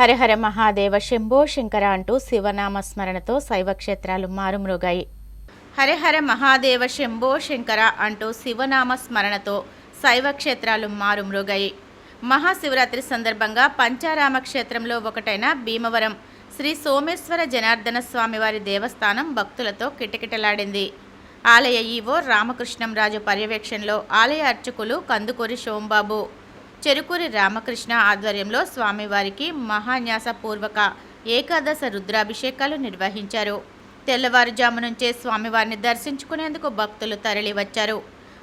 హరిహర మహాదేవ శంభో శంకర అంటూ శివనామ స్మరణతో శైవక్షేత్రాలు మారుమ్రోగాయి. హరిహర మహాదేవ శంభో శంకర అంటూ శివనామ స్మరణతో శైవ క్షేత్రాలు మారుమ్రోగాయి. మహాశివరాత్రి సందర్భంగా పంచారామ క్షేత్రంలో ఒకటైన భీమవరం శ్రీ సోమేశ్వర జనార్దన స్వామివారి దేవస్థానం భక్తులతో కిటకిటలాడింది. ఆలయ ఈవో రామకృష్ణం రాజు పర్యవేక్షణలో ఆలయ అర్చకులు కందుకూరి సోంబాబు. చెరుకూరి రామకృష్ణ ఆధ్వర్యంలో స్వామివారికి మహాన్యాసపూర్వక ఏకాదశ రుద్రాభిషేకాలు నిర్వహించారు. తెల్లవారుజాము నుంచే స్వామివారిని దర్శించుకునేందుకు భక్తులు తరలివచ్చారు.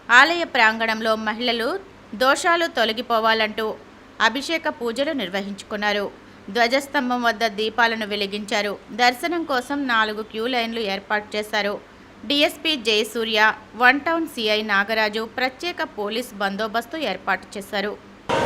ఆలయ ప్రాంగణంలో మహిళలు దోషాలు తొలగిపోవాలంటూ అభిషేక పూజలు నిర్వహించుకున్నారు. ధ్వజస్తంభం వద్ద దీపాలను వెలిగించారు. దర్శనం కోసం నాలుగు క్యూ లైన్లు ఏర్పాటు చేశారు. DSP Jayasurya one town CI Nagaraju ప్రత్యేక పోలీస్ బందోబస్తు ఏర్పాటు చేశారు.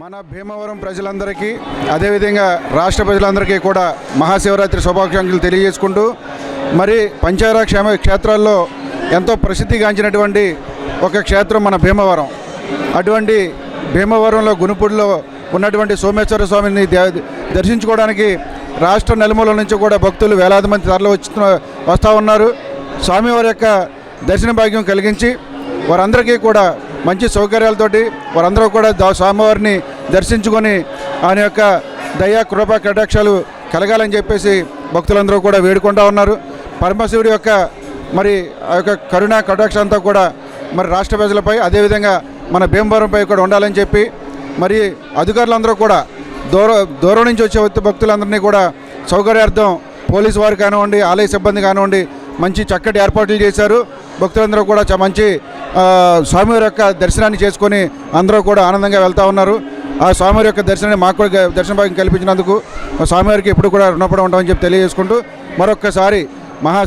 మన భీమవరం ప్రజలందరికీ అదేవిధంగా రాష్ట్ర ప్రజలందరికీ కూడా మహాశివరాత్రి శుభాకాంక్షలు తెలియజేసుకుంటూ మరి పంచాయరా క్షేమ క్షేత్రాల్లో ఎంతో ప్రసిద్ధిగాంచినటువంటి ఒక క్షేత్రం మన భీమవరం. అటువంటి భీమవరంలో గునుపుడిలో ఉన్నటువంటి సోమేశ్వర స్వామిని దర్శించుకోవడానికి రాష్ట్ర నలుమూల నుంచి కూడా భక్తులు వేలాది మంది తరలి వచ్చి వస్తూ ఉన్నారు. స్వామివారి యొక్క దర్శన భాగ్యం కలిగించి వారందరికీ కూడా మంచి సౌకర్యాలతోటి వారందరూ కూడా దా- స్వామివారిని దర్శించుకొని ఆయన యొక్క దయా కృప కటాక్షాలు కలగాలని చెప్పేసి భక్తులందరూ కూడా వేడుకుంటా ఉన్నారు. పరమశివుడి యొక్క మరి ఆ యొక్క కరుణ కటాక్ష అంతా కూడా మరి రాష్ట్ర ప్రజలపై అదేవిధంగా మన భీమవరంపై కూడా ఉండాలని చెప్పి మరి అధికారులందరూ కూడా దూర దూరం నుంచి వచ్చే భక్తులందరినీ కూడా సౌకర్యార్థం పోలీసు వారు కానివ్వండి ఆలయ సిబ్బంది కానివ్వండి మంచి చక్కటి ఏర్పాట్లు చేశారు. భక్తులందరూ కూడా చ- మంచి స్వామివారి యొక్క దర్శనాన్ని చేసుకొని అందరూ కూడా ఆనందంగా వెళ్తూ ఉన్నారు. ఆ స్వామివారి యొక్క దర్శనాన్ని మాకు కూడా గ- దర్శన భాగ్యం కల్పించినందుకు స్వామివారికి ఎప్పుడు కూడా రుణపడి ఉంటామని చెప్పి తెలియజేసుకుంటూ మరొక్కసారి మహా